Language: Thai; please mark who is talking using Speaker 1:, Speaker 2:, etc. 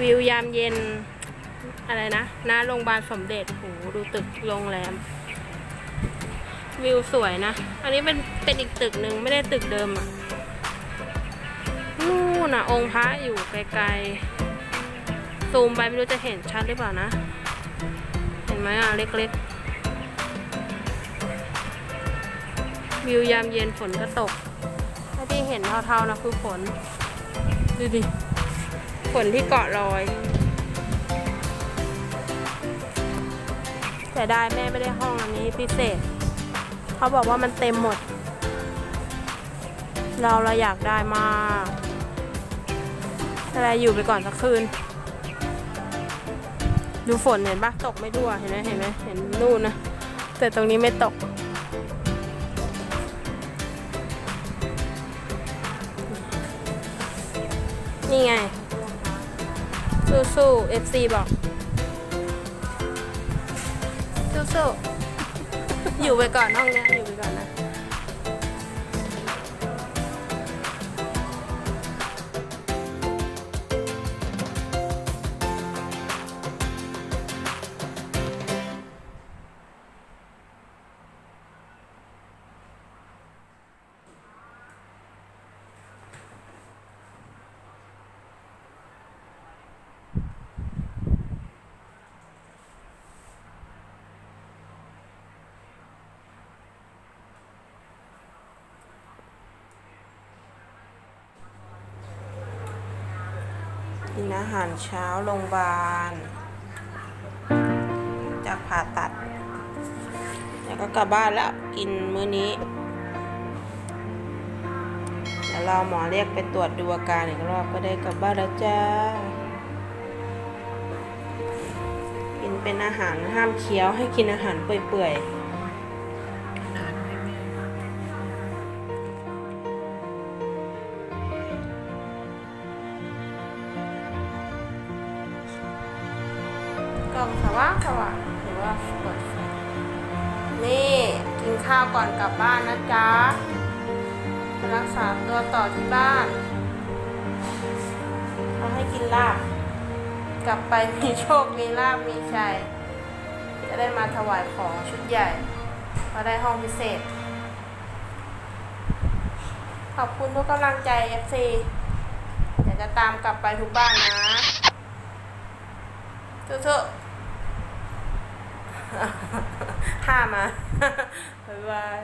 Speaker 1: วิวยามเย็น อะไรนะหน้าโรงพยาบาลสมเด็จโหดูตึกโรงแรม วิวสวยนะ อันนี้เป็นเป็นอีกตึกหนึ่งไม่ได้ตึกเดิมอะนู่นนะองค์พระอยู่ไกลๆ ซูมไปไม่รู้จะเห็นชัดหรือเปล่านะ เห็นไหมอะ เล็กๆ วิวยามเย็นฝนก็ตก ถ้าที่เห็นเทาๆนะคือฝน ดูดิ ฝนที่เกาะลอยแต่ได้แม่ไม่ได้ห้องอันนี้พิเศษ เขาบอกว่ามันเต็มหมด เราเราอยากได้มากอะไรอยู่ไปก่อนสักคืน ดูฝนเห็นปะตกไม่ทั่วเห็นไหมเห็นไหมเห็นนู่นนะ แต่ตรงนี้ไม่ตก นี่ไง สู้สู้ FC บอก สู้สู้อยู่ไปก่อนห้องเนี้ยอยู่ ก่อนนะกินอาหารเช้าโรงพยาบาล จากผ่าตัด แล้วก็กลับบ้านแล้วกินมื้อนี้ แล้วเราหมอเรียกไปตรวจดูอาการอีกรอบก็ได้กลับบ้านแล้วจ้า กินเป็นอาหารห้ามเคี้ยวให้กินอาหารเปื่อยๆ กล่องสว่างสว่างหรือว่าเปิดไฟนี่กินข้าวก่อนกลับบ้านนะจ๊ะรักษาตัวต่อที่บ้านเขาให้กินลาบ กลับไปมีโชค มีลาบ มีชัย จะได้มาถวายของชุดใหญ่มาได้ห้องพิเศษ ขอบคุณทุกกำลังใจ FC เดี๋ยวจะตามกลับไปทุกบ้านนะสู้ๆ ห้ามาบ๊ายบาย